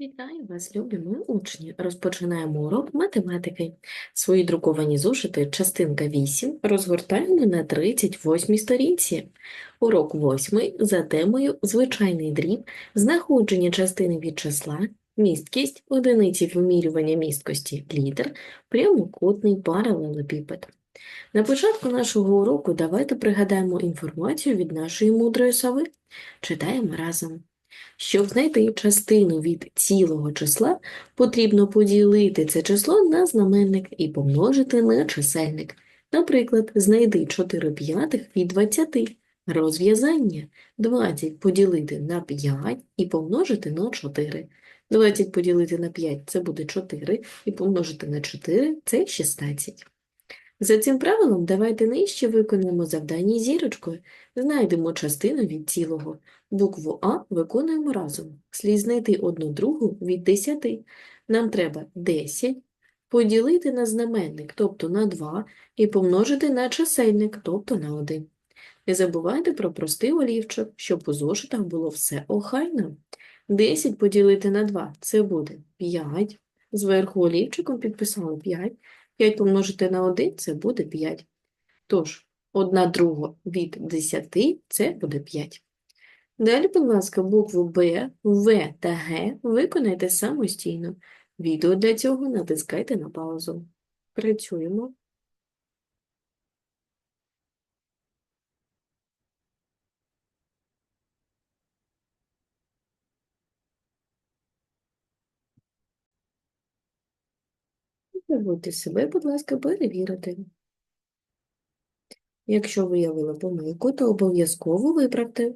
Вітаю вас, любі мої учні! Розпочинаємо урок математики. Свої друковані зошити, частинка 8, розгортаємо на 38 сторінці. Урок 8 за темою «Звичайний дріб», знаходження частини від числа, місткість, одиниці вимірювання місткості літер, прямокутний паралелепіпед. На початку нашого уроку давайте пригадаємо інформацію від нашої мудрої сови. Читаємо разом. Щоб знайти частину від цілого числа, потрібно поділити це число на знаменник і помножити на чисельник. Наприклад, знайди 4 п'ятих від 20. Розв'язання 20 поділити на 5 і помножити на 4. 20 поділити на 5 – це буде 4, і помножити на 4 – це 16. За цим правилом давайте нижче виконуємо завдання зірочкою. Знайдемо частину від цілого. Букву А виконуємо разом. Слід знайти одну другу від 10. Нам треба 10 поділити на знаменник, тобто на 2, і помножити на чисельник, тобто на 1. Не забувайте про простий олівчик, щоб у зошитах було все охайно. 10 поділити на 2 – це буде 5. Зверху олівчиком підписали 5. 5 помножити на 1 – це буде 5. Тож, 1 друга від 10 – це буде 5. Далі, будь ласка, букву Б, В та Г виконайте самостійно. Відео для цього натискайте на паузу. Працюємо. Забудьте себе, будь ласка, перевірити. Якщо виявили помилку, то обов'язково виправте.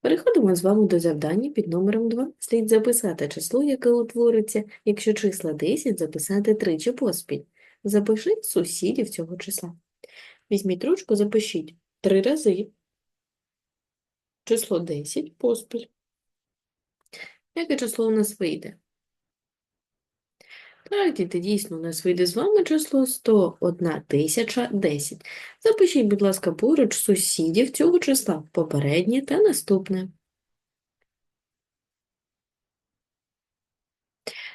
Переходимо з вами до завдання під номером 2. Слід записати число, яке утвориться, якщо числа 10 записати тричі поспіль. Запишіть сусідів цього числа. Візьміть ручку, запишіть три рази число 10 поспіль. Яке число у нас вийде? Так, діти, дійсно, у нас вийде з вами число 101 тисяча 10. Запишіть, будь ласка, поруч сусідів цього числа, попереднє та наступне.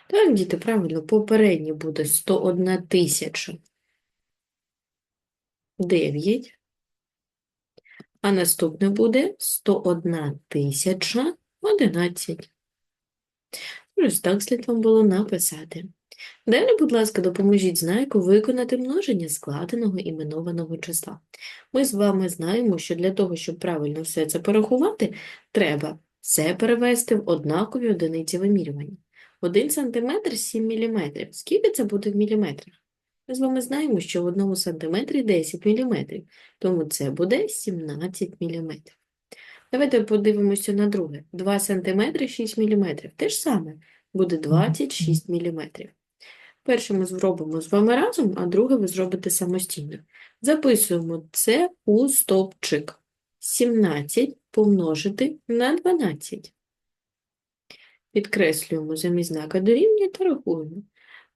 Так, діти, правильно, попереднє буде 101 тисяча 9, а наступне буде 101 тисяча 11. Ось так слід вам було написати. Далі, будь ласка, допоможіть знайку виконати множення складеного іменованого числа. Ми з вами знаємо, що для того, щоб правильно все це порахувати, треба все перевести в однакові одиниці вимірювання. 1 см – 7 мм. Скільки це буде в міліметрах? Ми з вами знаємо, що в одному сантиметрі 10 мм, тому це буде 17 мм. Давайте подивимося на друге. 2 см – 6 мм. Те ж саме, буде 26 мм. Перше ми зробимо з вами разом, а друге ви зробите самостійно. Записуємо це у стовпчик. 17 помножити на 12. Підкреслюємо замість знака дорівнює та рахуємо.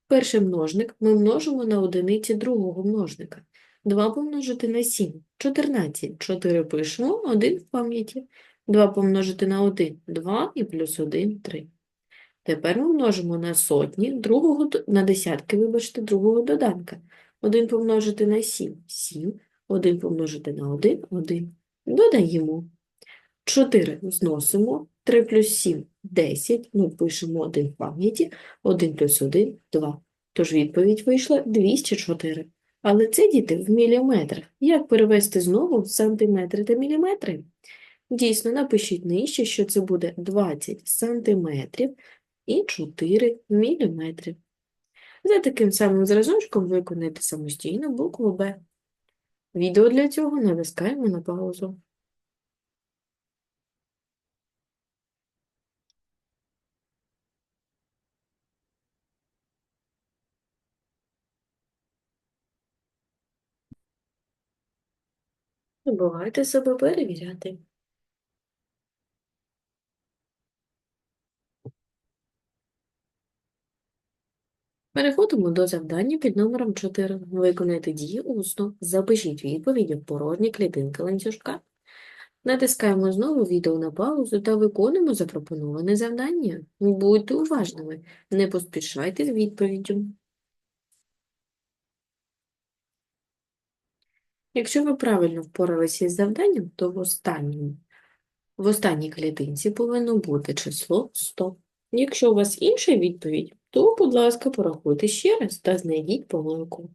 Перший множник ми множимо на одиниці другого множника. 2 помножити на 7 – 14. 4 пишемо, 1 в пам'яті. 2 помножити на 1 – 2 і плюс 1 – 3. Тепер ми множимо на сотні, другого, на десятки, вибачте, другого доданка. 1 помножити на 7 – 7, 1 помножити на 1 – 1. Додаємо. 4 зносимо, 3 плюс 7 – 10, ми пишемо 1 в пам'яті, 1 плюс 1 – 2. Тож відповідь вийшла 204. Але це, діти, в міліметрах. Як перевести знову в сантиметри та міліметри? Дійсно, напишіть нижче, що це буде 20 сантиметрів і 4 міліметри. За таким самим зразочком виконайте самостійно букву Б. Відео для цього натискаємо на паузу. Не забувайте себе перевіряти. Переходимо до завдання під номером 4. Виконайте дії усно. Запишіть відповіді в порожні клітинки ланцюжка. Натискаємо знову відео на паузу та виконуємо запропоноване завдання. Будьте уважними, не поспішайте з відповіддю. Якщо ви правильно впоралися із завданням, то в останньому, в останній клітинці повинно бути число 100. Якщо у вас інша відповідь, то, будь ласка, порахуйте ще раз та знайдіть помилку.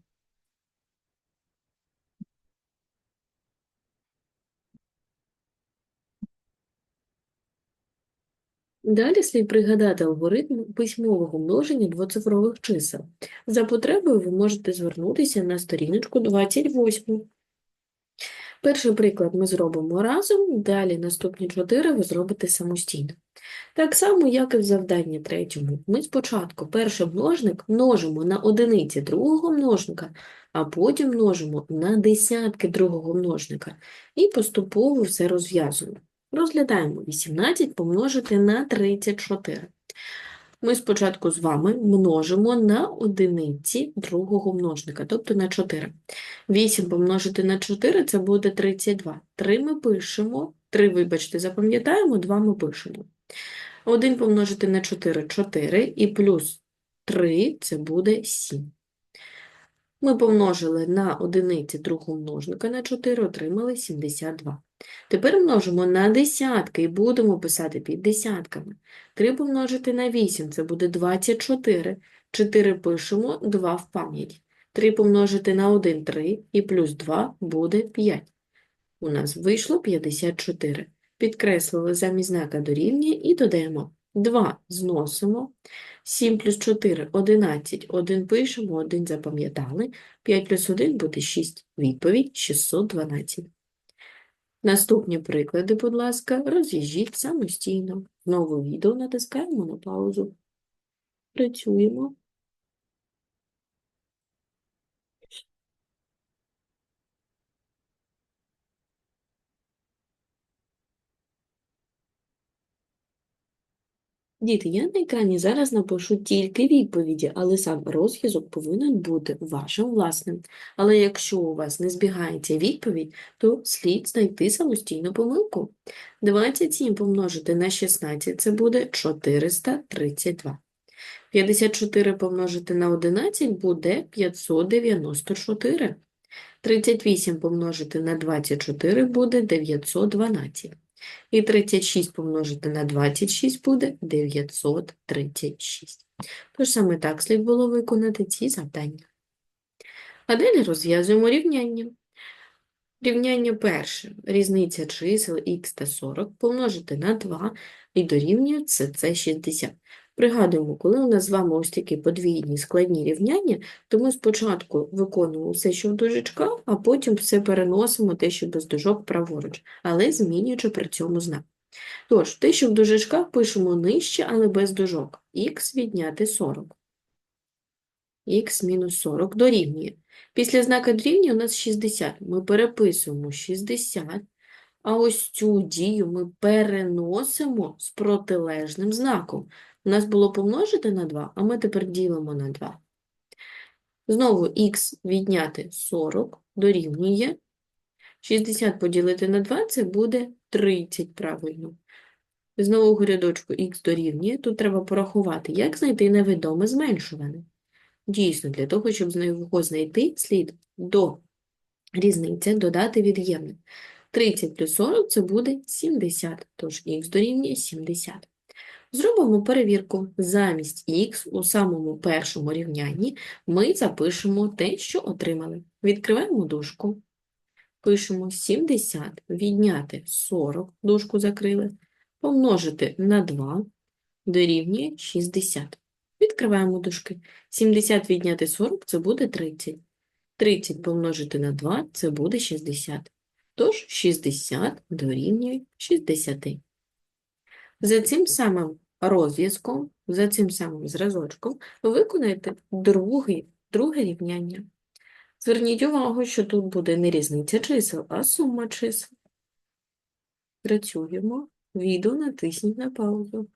Далі слід пригадати алгоритм письмового множення двоцифрових чисел. За потребою ви можете звернутися на сторіночку 28. Перший приклад ми зробимо разом, далі наступні чотири ви зробите самостійно. Так само, як і в завданні третьому. Ми спочатку перший множник множимо на одиниці другого множника, а потім множимо на десятки другого множника і поступово все розв'язуємо. Розглядаємо 18 помножити на 34. Ми спочатку з вами множимо на одиниці другого множника, тобто на 4. 8 помножити на 4 це буде 32. 3 ми пишемо, 3, вибачте, запам'ятаємо, 2 ми пишемо. 1 помножити на 4 – 4, і плюс 3 – це буде 7. Ми помножили на одиниці другого множника на 4, отримали 72. Тепер множимо на десятки і будемо писати під десятками. 3 помножити на 8 – це буде 24. 4 пишемо, 2 в пам'ять. 3 помножити на 1 – 3, і плюс 2 буде 5. У нас вийшло 54. Підкреслили замість знака дорівнює і додаємо 2 зносимо, 7 плюс 4 – 11, 1 пишемо, 1 запам'ятали, 5 плюс 1 буде 6. Відповідь – 612. Наступні приклади, будь ласка, роз'їжджіть самостійно. Знову відео натискаємо на паузу. Працюємо. Діти, я на екрані зараз напишу тільки відповіді, але сам розв'язок повинен бути вашим власним. Але якщо у вас не збігається відповідь, то слід знайти самостійну помилку. 27 помножити на 16 – це буде 432. 54 помножити на 11 буде 594. 38 помножити на 24 буде 912. І 36 помножити на 26 буде 936. Тож саме так слід було виконати ці завдання. А далі розв'язуємо рівняння. Рівняння перше. Різниця чисел х та 40 помножити на 2 і дорівнює це 60. Пригадуємо, коли у нас з вами ось такі подвійні складні рівняння, то ми спочатку виконуємо все, що в дужечках, а потім все переносимо те, що без дужок праворуч, але змінюючи при цьому знак. Тож, те, що в дужечках пишемо нижче, але без дужок. Х відняти 40. Х мінус 40 дорівнює. Після знака дорівнює у нас 60. Ми переписуємо 60, а ось цю дію ми переносимо з протилежним знаком. У нас було помножити на 2, а ми тепер ділимо на 2. Знову х відняти 40 дорівнює. 60 поділити на 2 це буде 30, правильно. Знову в рядочку х дорівнює. Тут треба порахувати, як знайти невідоме зменшуване. Дійсно, для того, щоб його знайти, слід до різниці додати від'ємник. 30 плюс 40 це буде 70, тож х дорівнює 70. Зробимо перевірку. Замість х у самому першому рівнянні ми запишемо те, що отримали. Відкриваємо дужку, пишемо 70, відняти 40, дужку закрили, помножити на 2, дорівнює 60. Відкриваємо дужки. 70 відняти 40 – це буде 30. 30 помножити на 2 – це буде 60. Тож 60 дорівнює 60. За цим самим розв'язком, за цим самим зразочком, виконайте друге, друге рівняння. Зверніть увагу, що тут буде не різниця чисел, а сума чисел. Працюємо. Відео натисніть на паузу.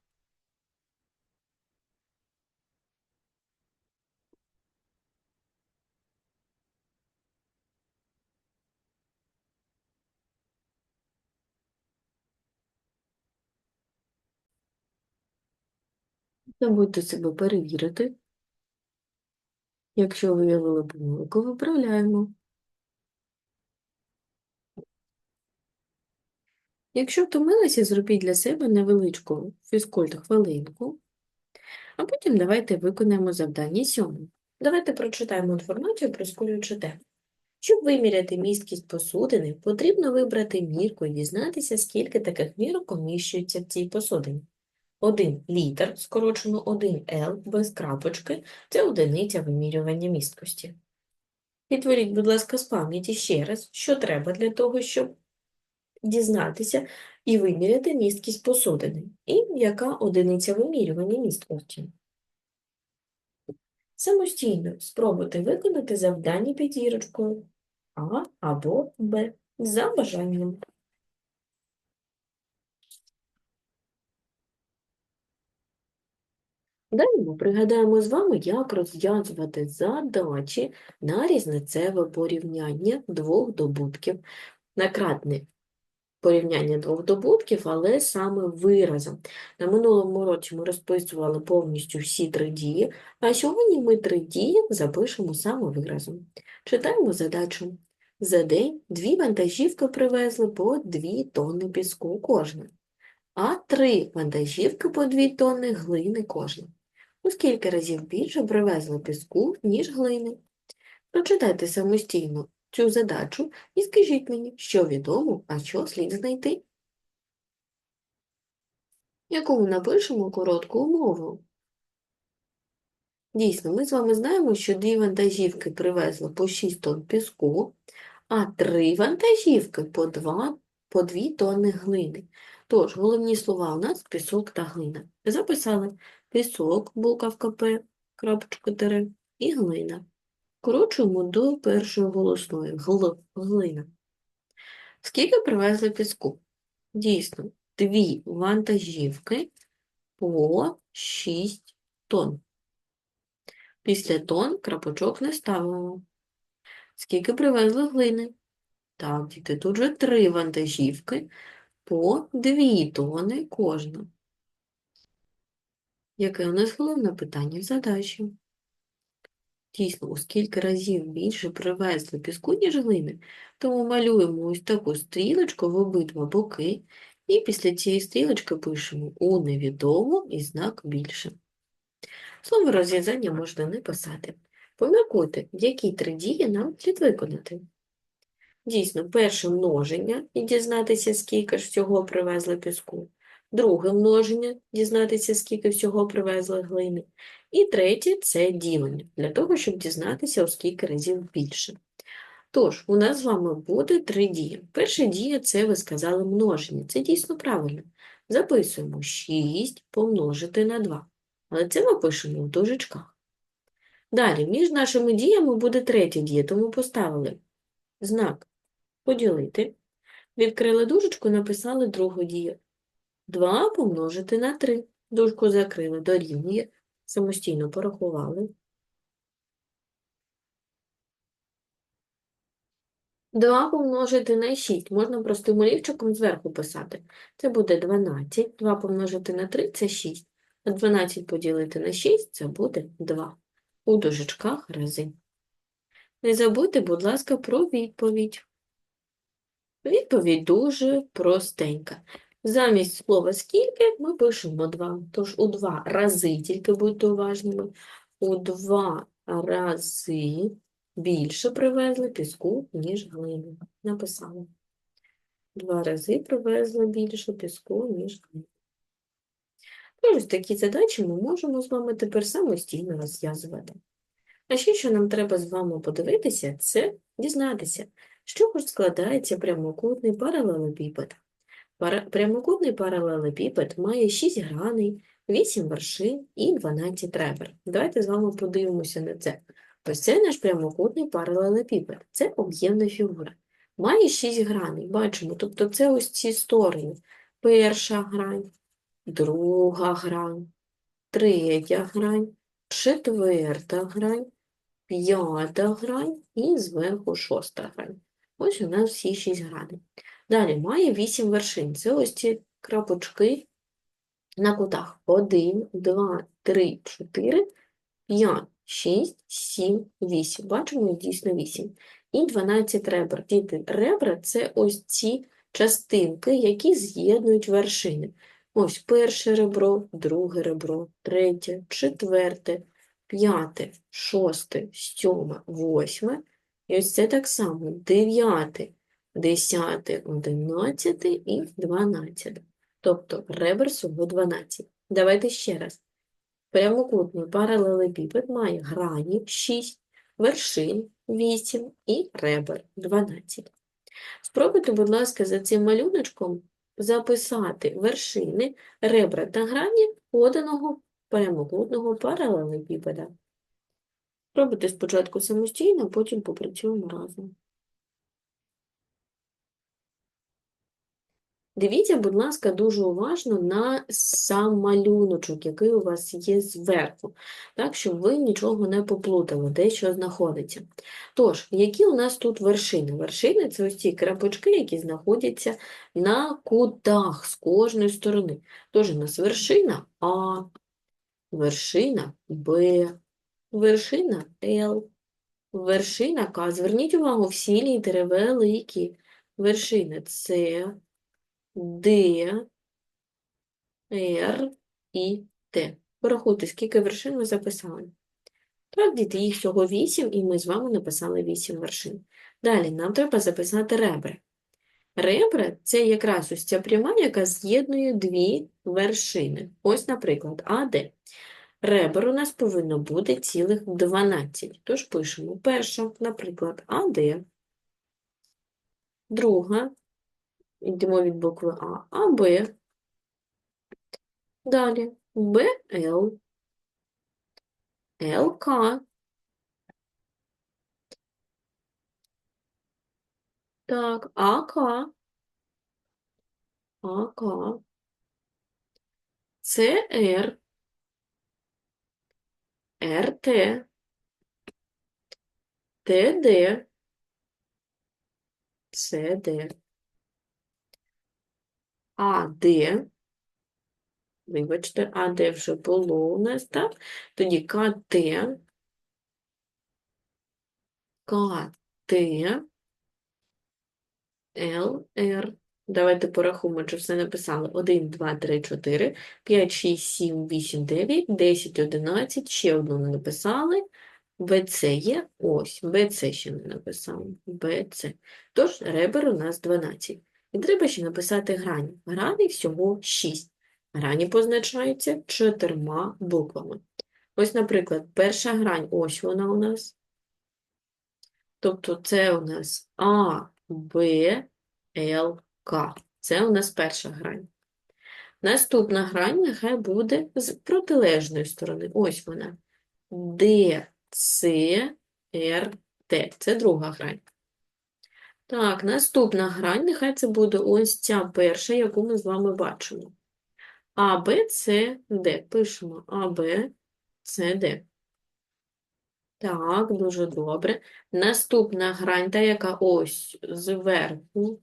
Забудьте себе перевірити. Якщо виявили помилку, виправляємо. Якщо втомилися, зробіть для себе невеличку фізкульт-хвилинку, а потім давайте виконаємо завдання сьоме. Давайте прочитаємо інформацію про сколючу тему. Щоб виміряти місткість посудини, потрібно вибрати мірку і дізнатися, скільки таких мірок уміщується в цій посудині. 1 літр, скорочено 1 Л без крапочки – це одиниця вимірювання місткості. Відтворіть, будь ласка, з пам'яті ще раз, що треба для того, щоб дізнатися і виміряти місткість посудини, і яка одиниця вимірювання місткості. Самостійно спробуйте виконати завдання п'ятірочкою А або Б за бажанням. Далі ми пригадаємо з вами, як розв'язувати задачі на різницеве порівняння двох добутків. На кратне порівняння двох добутків, але саме виразом. На минулому році ми розписували повністю всі три дії, а сьогодні ми три дії запишемо саме виразом. Читаємо задачу. За день дві вантажівки привезли по 2 тонни піску кожна, а три вантажівки по 2 тонни глини кожна. У скільки разів більше привезли піску, ніж глини? Прочитайте самостійно цю задачу і скажіть мені, що відомо, а що слід знайти. Яку напишемо коротку умову? Дійсно, ми з вами знаємо, що дві вантажівки привезли по 6 тонн піску, а три вантажівки по 2, по 2 тонни глини. Тож, головні слова у нас пісок та глина. Записали пісок, буковка П, крапочка тире, і глина. Корочуємо до першої голосної гл, глина. Скільки привезли піску? Дійсно, дві вантажівки по 6 тонн. Після тонн крапочок не ставимо. Скільки привезли глини? Так, діти, тут же три вантажівки по 2 тонни кожна. Яке у нас головне питання в задачі? Дійсно, у скільки разів більше привезли піску, ніж глини, тому малюємо ось таку стрілочку в обидва боки, і після цієї стрілочки пишемо у невідомо і знак більше. Слово розв'язання можна не писати. Поміркуйте, які три дії нам слід виконати. Дійсно, перше множення і дізнатися, скільки ж всього привезли піску. Друге множення дізнатися, скільки всього привезли глини. І третє це ділення, для того, щоб дізнатися, у скільки разів більше. Тож, у нас з вами буде три дії. Перша дія це ви сказали множення. Це дійсно правильно. Записуємо 6 помножити на 2. Але це ми пишемо в дужечках. Далі, між нашими діями буде третя дія, тому поставили знак поділити. Відкрили дужечку, написали другу дію. 2 помножити на 3. Дужку закрили, дорівнює. Самостійно порахували. 2 помножити на 6. Можна простим олівчиком зверху писати. Це буде 12. 2 помножити на 3 – це 6. А 12 поділити на 6 – це буде 2. У дужечках рази. Не забудьте, будь ласка, про відповідь. Відповідь дуже простенька. Замість слова скільки ми пишемо 2. Тож у 2 рази, тільки будьте уважними, у 2 рази більше привезли піску, ніж глини. Написала. Два рази привезли більше піску, ніж глини. Тож такі задачі ми можемо з вами тепер самостійно розв'язувати. А ще, що нам треба з вами подивитися, це дізнатися, чого ж складається прямокутний паралелепіпед. Прямокутний паралелепіпед має 6 граней, 8 вершин і 12 ребер. Давайте з вами подивимося на це. Ось це наш прямокутний паралелепіпед. Це об'ємна фігура. Має 6 граней, бачимо, тобто це ось ці сторони. Перша грань, друга грань, третя грань, четверта грань, п'ята грань і зверху шоста грань. Ось у нас всі 6 граней. Далі має 8 вершин. Це ось ці крапочки на кутах 1, 2, 3, 4, 5, 6, 7, 8. Бачимо, дійсно 8. І 12 ребер. Діти, ребра – це ось ці частинки, які з'єднують вершини. Ось перше ребро, друге ребро, третє, четверте, п'яте, шосте, сьоме, восьме. І ось це так само дев'яте, десяте, одинадцяте і дванадцяте. Тобто ребер всього 12. Давайте ще раз. Прямокутний паралелепіпед має грані 6, вершин 8 і ребер 12. Спробуйте, будь ласка, за цим малюночком записати вершини, ребра та грані поданого прямокутного паралелепіпеда. Спробуйте спочатку самостійно, потім попрацюємо разом. Дивіться, будь ласка, дуже уважно на сам малюночок, який у вас є зверху, так, щоб ви нічого не поплутали, де що знаходиться. Тож, які у нас тут вершини? Вершини – це ось ці крапочки, які знаходяться на кутах з кожної сторони. Тож, у нас вершина А, вершина Б, вершина Л, вершина К. Зверніть увагу, всі літери великі. Вершина С, Д, Р і Т. Порахуйте, скільки вершин ви записали. Так, діти, їх всього 8, і ми з вами написали 8 вершин. Далі нам треба записати ребра. Ребра – це якраз ось ця пряма, яка з'єднує дві вершини. Ось, наприклад, АД. Ребер у нас повинно бути цілих 12. Тож пишемо перша, наприклад, АД, друга, йдемо від букви А, АБ, далі. БЛ, ЛК, так, АК, АК, ЦР, РТ, ТД, ЦД, АД, вибачте, АД вже було у нас, так? Тоді КТ, КТ, ЛР. Давайте порахуємо, чи все написали. 1, 2, 3, 4, 5, 6, 7, 8, 9, 10, 11, ще одну не написали. БЦ є, ось, БЦ ще не написали, БЦ. Тож, ребер у нас 12. І треба ще написати грані. Грані всього 6. Грані позначаються чотирма буквами. Ось, наприклад, перша грань, ось вона у нас. Тобто це у нас А, Б, Л, К. Це у нас перша грань. Наступна грань нехай буде з протилежної сторони. Ось вона. Д, С, Р, Т. Це друга грань. Так, наступна грань, нехай це буде ось ця перша, яку ми з вами бачимо. А, Б, С, Д. Пишемо А, Б, С, Д. Так, дуже добре. Наступна грань, та яка ось зверху.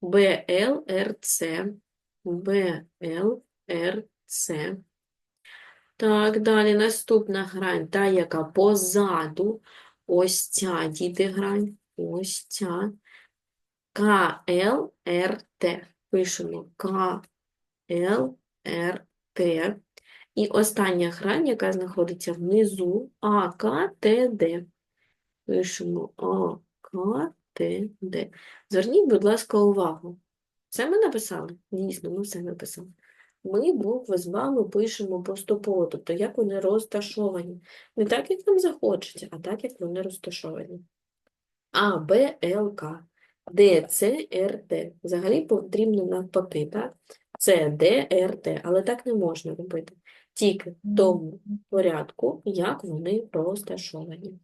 БЛРЦ, БЛРЦ. Так, далі наступна грань, та, яка позаду, ось ця діти грань, ось ця. КЛРТ. Пишемо КЛРТ. І остання грань, яка знаходиться внизу, АКТД. Пишемо АКТД. Зверніть, будь ласка, увагу. Це ми написали? Дійсно, ми все написали. Ми букви з вами пишемо поступово, тобто як вони розташовані. Не так, як нам захочеться, а так, як вони розташовані. А, Б, Л, К, Д, С, Р, Т. Взагалі потрібно навпаки, так? С, Д, Р, Т, але так не можна робити. Тільки в тому порядку, як вони розташовані.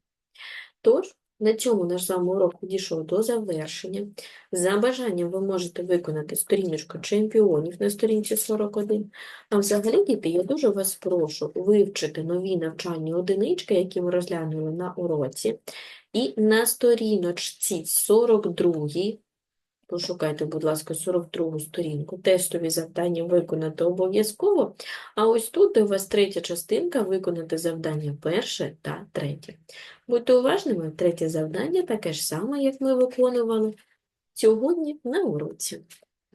Тож, на цьому наш з вами урок підійшов до завершення. За бажанням ви можете виконати сторіночку чемпіонів на сторінці 41. А взагалі, діти, я дуже вас прошу вивчити нові навчальні одинички, які ми розглянули на уроці. І на сторіночці 42 Пошукайте, будь ласка, 42 сторінку. Тестові завдання виконати обов'язково. А ось тут, у вас третя частинка, виконати завдання перше та третє. Будьте уважними, третє завдання таке ж саме, як ми виконували сьогодні на уроці.